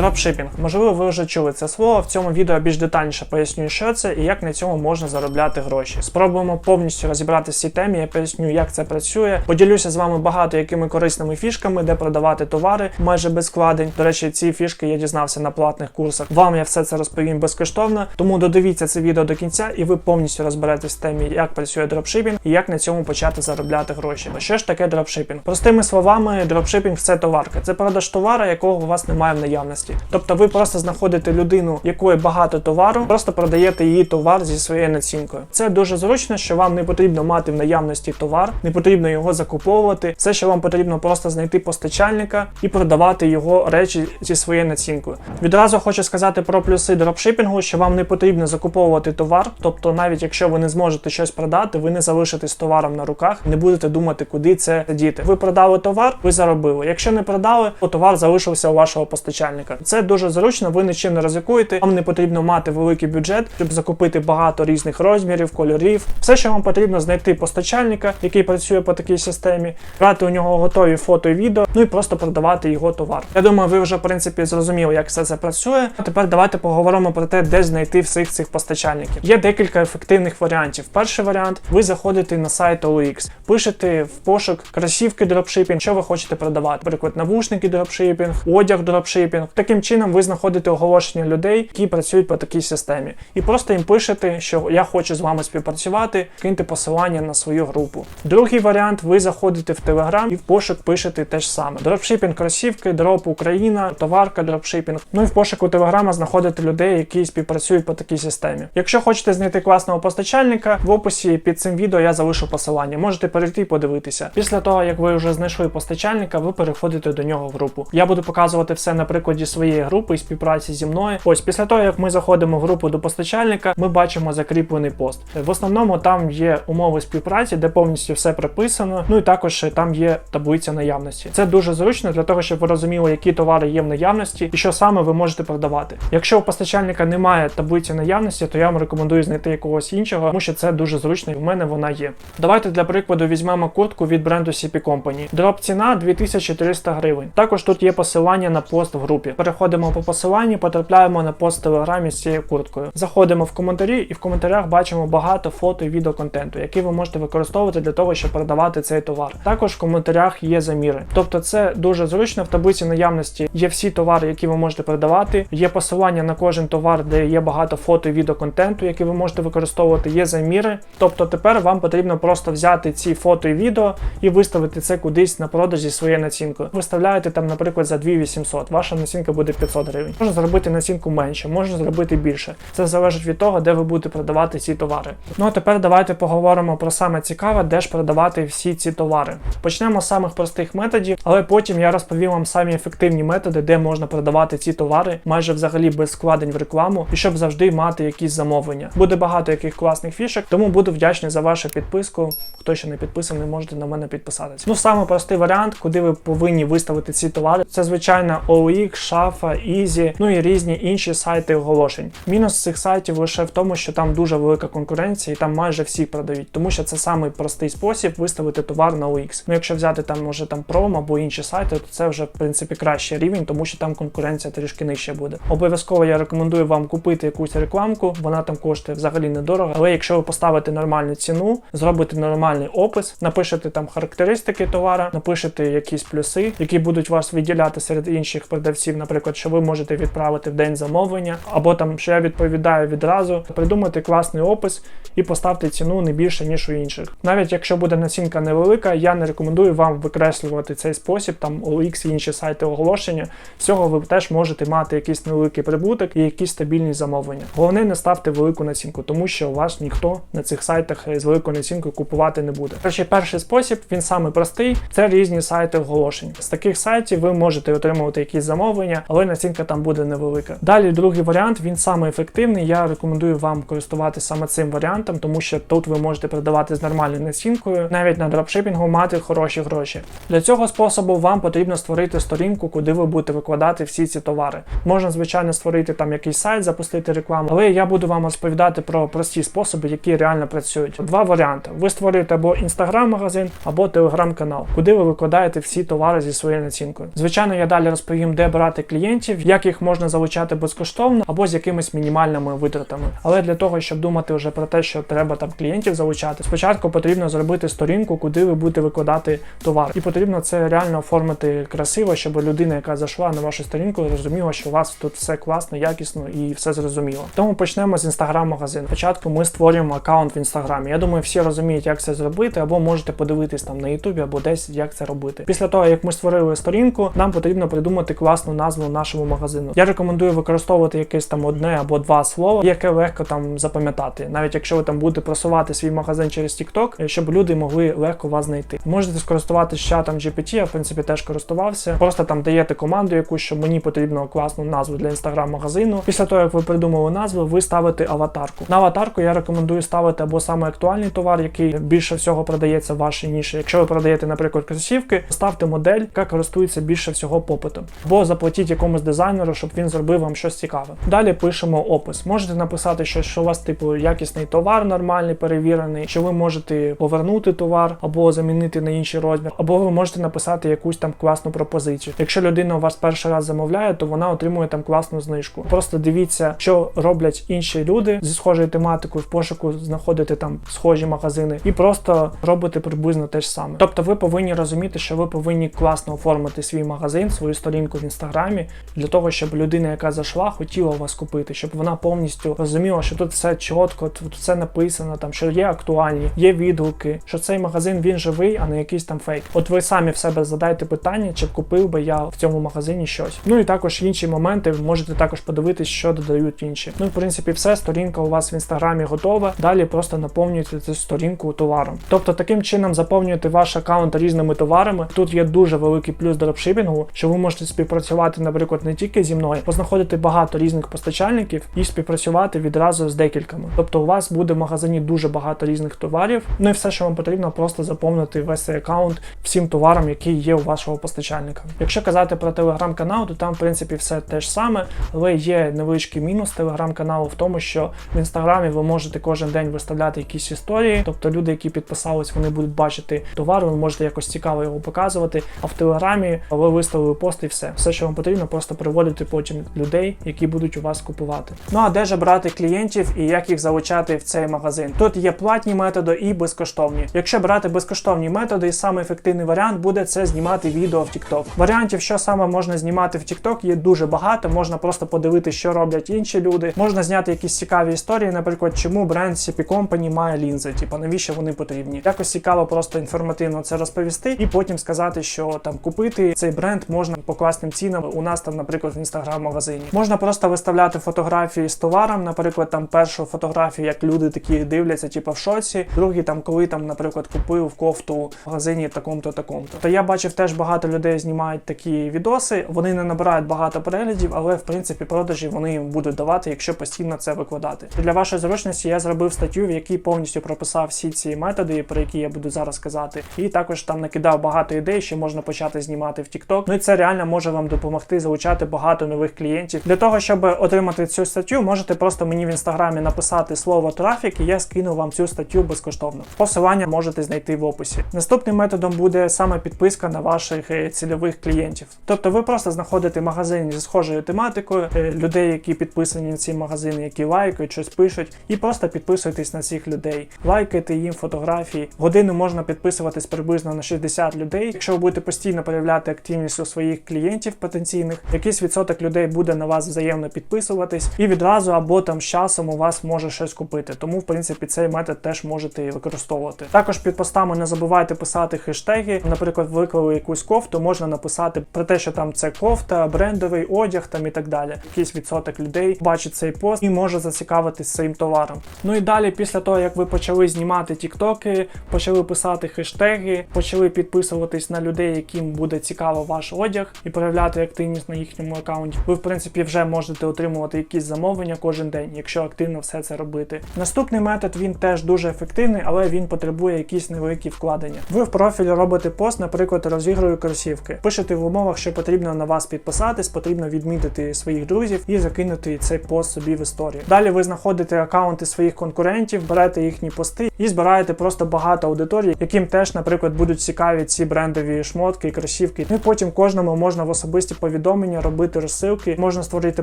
Дропшипінг. Можливо, ви вже чули це слово. В цьому відео більш детальніше поясню, що це і як на цьому можна заробляти гроші. Спробуємо повністю розібратися в цій темі. Я поясню, як це працює. Поділюся з вами багато якими корисними фішками, де продавати товари майже без вкладень. До речі, ці фішки я дізнався на платних курсах. Вам я все це розповім безкоштовно. Тому додивіться це відео до кінця, і ви повністю розберетесь в темі, як працює дропшипінг і як на цьому почати заробляти гроші. Що ж таке дропшипінг? Простими словами, дропшипінг це товарка. Це продаж товара, якого у вас немає в наявності. Тобто ви просто знаходите людину, якої багато товару, просто продаєте її товар зі своєю націнкою. Це дуже зручно, що вам не потрібно мати в наявності товар, не потрібно його закуповувати. Все, що вам потрібно, просто знайти постачальника і продавати його речі зі своєю націнкою. Відразу хочу сказати про плюси дропшипінгу, що вам не потрібно закуповувати товар. Тобто, навіть якщо ви не зможете щось продати, ви не залишитесь товаром на руках, не будете думати, куди це діти. Ви продали товар, ви заробили. Якщо не продали, то товар залишився у вашого постачальника. Це дуже зручно, ви нічим не ризикуєте. Вам не потрібно мати великий бюджет, щоб закупити багато різних розмірів, кольорів. Все, що вам потрібно, знайти постачальника, який працює по такій системі, брати у нього готові фото і відео, ну і просто продавати його товар. Я думаю, ви вже в принципі зрозуміли, як все це працює. А тепер давайте поговоримо про те, де знайти всіх цих постачальників. Є декілька ефективних варіантів. Перший варіант: ви заходите на сайт OLX, пишете в пошук кросівки дропшипінг, що ви хочете продавати, наприклад, навушники дропшипінг, одяг дропшипінг. Таким чином ви знаходите оголошення людей, які працюють по такій системі, і просто їм пишете, що я хочу з вами співпрацювати, киньте посилання на свою групу. Другий варіант: ви заходите в Telegram і в пошук пишете те ж саме: дропшипінг кросівки, дроп Україна, товарка дропшипінг. Ну і в пошуку Телеграма знаходите людей, які співпрацюють по такій системі. Якщо хочете знайти класного постачальника, в описі під цим відео я залишу посилання. Можете перейти і подивитися. Після того, як ви вже знайшли постачальника, ви переходите до нього в групу. Я буду показувати все на прикладі своєї групи і співпраці зі мною. Ось після того, як ми заходимо в групу до постачальника, ми бачимо закріплений пост. В основному там є умови співпраці, де повністю все прописано. Ну і також там є таблиця наявності. Це дуже зручно для того, щоб ви розуміли, які товари є в наявності і що саме ви можете продавати. Якщо у постачальника немає таблиці наявності, то я вам рекомендую знайти якогось іншого, тому що це дуже зручно і в мене вона є. Давайте для прикладу візьмемо куртку від бренду CP Company. Дроп ціна 2300 гривень. Також тут є посилання на пост в групі. Переходимо по посиланні, потрапляємо на пост в телеграмі з цією курткою. Заходимо в коментарі, і в коментарях бачимо багато фото і відеоконтенту, який ви можете використовувати для того, щоб продавати цей товар. Також в коментарях є заміри. Тобто це дуже зручно. В таблиці наявності є всі товари, які ви можете продавати. Є посилання на кожен товар, де є багато фото і відеоконтенту, який ви можете використовувати. Є заміри. Тобто тепер вам потрібно просто взяти ці фото і відео і виставити це кудись на продаж зі своєю націнкою. Виставляєте там, наприклад, за 2800. Ваша націнка буде 500 гривень. Можна зробити націнку менше, можна зробити більше. Це залежить від того, де ви будете продавати ці товари. Ну а тепер давайте поговоримо про саме цікаве, де ж продавати всі ці товари. Почнемо з самих простих методів, але потім я розповім вам самі ефективні методи, де можна продавати ці товари майже взагалі без вкладень в рекламу і щоб завжди мати якісь замовлення. Буде багато яких класних фішок, тому буду вдячний за вашу підписку. Хто ще не підписаний, можете на мене підписатися. Ну, саме простий варіант, куди ви повинні виставити ці товари, це звичайно OLX, Шафа, Easy, ну і різні інші сайти оголошень. Мінус цих сайтів лише в тому, що там дуже велика конкуренція, і там майже всі продають, тому що це самий простий спосіб виставити товар на OX. Ну, якщо взяти там, може там Prom або інші сайти, то це вже в принципі кращий рівень, тому що там конкуренція трішки нижче буде. Обов'язково я рекомендую вам купити якусь рекламку, вона там коштує взагалі недорого. Але якщо ви поставите нормальну ціну, зробите нормальний опис, напишете там характеристики товара, напишете якісь плюси, які будуть вас виділяти серед інших продавців, наприклад, що ви можете відправити в день замовлення, або там що я відповідаю відразу, придумайте класний опис і поставте ціну не більше ніж у інших. Навіть якщо буде націнка невелика, я не рекомендую вам викреслювати цей спосіб, там OLX і інші сайти оголошення. Всього ви теж можете мати якийсь невеликий прибуток і якісь стабільні замовлення. Головне, не ставте велику націнку, тому що у вас ніхто на цих сайтах з великою націнкою купувати не буде. Перший перший спосіб, він самий простий, це різні сайти оголошень. З таких сайтів ви можете отримувати якісь замовлення, але націнка там буде невелика. Далі другий варіант, він самий ефективний. Я рекомендую вам користуватися саме цим варіантом, тому що тут ви можете продавати з нормальною націнкою, навіть на дропшипінгу мати хороші гроші. Для цього способу вам потрібно створити сторінку, куди ви будете викладати всі ці товари. Можна, звичайно, створити там якийсь сайт, запустити рекламу, але я буду вам розповідати про прості способи, які реально працюють. Два варіанти: ви створюєте або інстаграм-магазин, або телеграм-канал, куди ви викладаєте всі товари зі своєю націнкою. Звичайно, я далі розповім, де брати клієнтів, як їх можна залучати безкоштовно або з якимись мінімальними витратами. Але для того, щоб думати вже про те, що треба там клієнтів залучати, спочатку потрібно зробити сторінку, куди ви будете викладати товар. І потрібно це реально оформити красиво, щоб людина, яка зайшла на вашу сторінку, розуміла, що у вас тут все класно, якісно і все зрозуміло. Тому почнемо з інстаграм-магазину. Спочатку ми створюємо аккаунт в інстаграмі. Я думаю, всі розуміють, як це зробити, або можете подивитись там на Ютубі, або десь як це робити. Після того, як ми створили сторінку, нам потрібно придумати класну назву нашому магазину. Я рекомендую використовувати якесь там одне або два слова, яке легко там запам'ятати, навіть якщо ви там будете просувати свій магазин через TikTok, щоб люди могли легко вас знайти. Можете скористуватися чатом GPT, я в принципі теж користувався. Просто там даєте команду якусь, що мені потрібно класну назву для інстаграм-магазину. Після того, як ви придумали назву, ви ставите аватарку. На аватарку я рекомендую ставити або саме актуальний товар, який більше всього продається в вашій ніші. Якщо ви продаєте, наприклад, кросівки, ставте модель, яка користується більше всього попитом. Або заплатіть якомусь дизайнеру, щоб він зробив вам щось цікаве. Далі пишемо опис. Можете написати щось, що у вас типу якісний товар, нормальний, перевірений, що ви можете повернути товар або замінити на інший розмір, або ви можете написати якусь там класну пропозицію. Якщо людина у вас перший раз замовляє, то вона отримує там класну знижку. Просто дивіться, що роблять інші люди зі схожою тематикою в пошуку знаходите там схожі магазини, і просто робите приблизно те ж саме. Тобто, ви повинні розуміти, що ви повинні класно оформити свій магазин, свою сторінку в інстаграмі для того, щоб людина, яка зайшла, хотіла вас купити, щоб вона повністю розуміла, що тут все чітко, тут все написано, там що є актуальні, є відгуки, що цей магазин він живий, а не якийсь там фейк. От ви самі в себе задайте питання, чи купив би я в цьому магазині щось. Ну і також інші моменти ви можете також подивитись, що додають інші. Ну в принципі, все сторінка у вас в інстаграмі готова. Далі просто наповнюєте цю сторінку товаром. Тобто таким чином заповнюєте ваш аккаунт різними товарами. Тут є дуже великий плюс дропшипінгу, що ви можете співпрацювати, наприклад, не тільки зі мною, познаходити багато різних постачальників і співпрацювати відразу з декількома. Тобто у вас буде в магазині дуже багато різних товарів. Ну і все, що вам потрібно, просто заповнити весь цей аккаунт всім товарам, які є у вашого постачальника. Якщо казати про телеграм-канал, то там в принципі все те ж саме, але є невеличкий мінус телеграм-каналу в тому, що в інстаграмі ви можете кожен день виставляти якісь історії. Тобто люди, які підписались, вони будуть бачити товар, ви можете якось цікаво його показувати. А в телеграмі ви виставили пост і все. Все, що вам потрібно, просто приводити потім людей, які будуть у вас купувати. Ну а де ж брати клієнтів і як їх залучати в цей магазин? Тут є платні методи і безкоштовні. Якщо брати безкоштовні методи, саме ефективний варіант буде це знімати відео в TikTok. Варіантів, що саме можна знімати в TikTok, є дуже багато. Можна просто подивитися, що роблять інші люди. Можна зняти якісь цікаві історії, наприклад, чому бренд CP Company має лінзи, типу навіщо вони потрібні. Якось цікаво, просто інформативно це розповісти, і потім сказати, що там купити цей бренд можна по класним цінам. У нас там, наприклад, в інстаграм-магазині. Можна просто виставляти фотографії з товаром, наприклад, там першу фотографію, як люди такі дивляться, типу в шоці. Другий там, коли там, наприклад, купив кофту в магазині такому-то, такому-то. То я бачив теж багато людей знімають такі відоси. Вони не набирають багато переглядів, але в принципі продажі вони їм будуть давати, якщо постійно це викладати. Для вашої зручності я зробив статтю, в якій повністю прописав всі ці методи, про які я буду зараз казати, і також там накидав багато ідей, що можна почати знімати в TikTok. Ну і це реально може вам допомогти залучати багато нових клієнтів. Для того щоб отримати цю статтю, можете просто мені в інстаграмі написати слово трафік, і я скину вам цю статтю безкоштовно. Посилання можете знайти в описі. Наступним методом буде саме підписка на ваших е, цільових клієнтів. Тобто ви просто знаходите магазин зі схожою тематикою, е, людей, які підписані на ці магазини, які лайкають, щось пишуть, і просто підписуйтесь на цих людей. Лайкайте їм фотографії. Годину можна підписуватись приблизно на 60 людей. Якщо ви будете постійно проявляти активність у своїх клієнтів потенційних, якийсь відсоток людей буде на вас взаємно підписуватись, і відразу або там з часом у вас може щось купити. Тому, в принципі, цей метод теж можете використовувати. Також під постами не забувайте писати хештеги. Наприклад, виклали якусь кофту, можна написати про те, що там це кофта, брендовий одяг там і так далі. Якийсь відсоток людей бачить цей пост і може зацікавитись цим товаром. Ну і далі, після того як ви почали знімати тіктоки, почали писати хештеги, почали підписуватись на людей, яким буде цікаво ваш одяг, і проявляти активність на їхньому аккаунті. Ви, в принципі, вже можете отримувати якісь замовлення кожен день, якщо активно все це робити. Наступний метод він теж дуже ефективний, але він потребує якісь невеликі вкладення. Ви в профілі робите пост, наприклад, розіграю кросівки. Пишете в умовах, що потрібно на вас підписатись, потрібно відмітити своїх друзів і закинути цей пост собі в історію. Далі ви знаходите аккаунти своїх конкурентів, берете їхні пости і збираєте просто багато аудиторії, яким теж, наприклад, будуть цікаві ці брендові шмотки і кросівки. Ну і потім кожному можна в особисті повідомлення, робити розсилки. Можна створити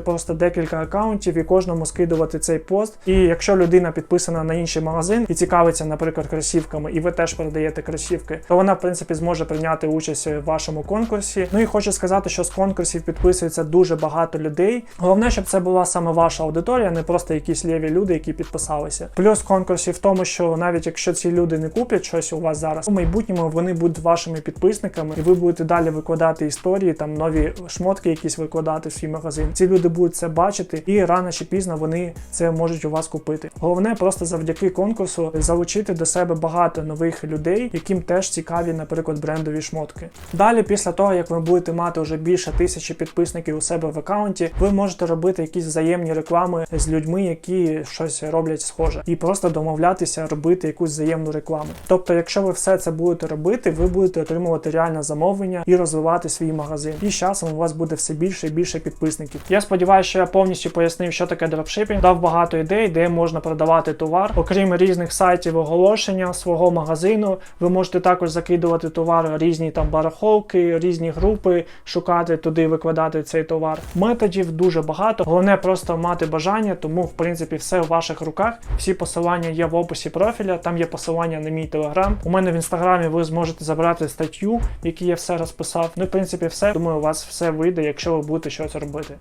просто декілька акаунтів і кожному скидувати цей пост. І якщо людина підписана на інший магазин і цікавиться, наприклад, кросівками, і ви теж продаєте кросівки, то вона в принципі зможе прийняти участь в вашому конкурсі. Ну і хочу сказати, що з конкурсів підписується дуже багато людей. Головне, щоб це була саме ваша аудиторія, не просто якісь ліві люди, які підписалися. Плюс конкурсів в тому, що навіть якщо ці люди не куплять щось у вас зараз, у майбутньому вони будуть вашими підписниками, і ви будете далі викладати історії, там нові шмотки, якісь викладати в свій магазин. Ці люди будуть це бачити, і рано чи пізно вони це можуть у вас купити. Головне просто завдяки конкурсу залучити до себе багато нових людей, яким теж цікаві, наприклад, брендові шмотки. Далі, після того як ви будете мати вже більше тисячі підписників у себе в аккаунті, ви можете робити якісь взаємні реклами з людьми, які щось роблять схоже, і просто домовлятися робити якусь взаємну рекламу. Тобто, якщо ви все це будете робити, ви будете отримувати реальне замовлення і розвивати свій магазин. І з часом у вас буде все більше і більше підписників. Я сподіваюся, що я повністю пояснив, що таке дропшипінг, дав багато ідей, де можна продавати товар. Окрім різних сайтів оголошення свого магазину, ви можете також закидувати товар різні там барахолки, різні групи, шукати туди, викладати цей товар. Методів дуже багато. Головне просто мати бажання, тому в принципі все в ваших руках. Всі посилання є в описі профіля. Там є посилання на мій телеграм. У мене в інстаграмі ви зможете забрати статтю, в якій я все розписав. Ну, в принципі, все. Думаю, у вас все вийде, якщо ви будете щось робити.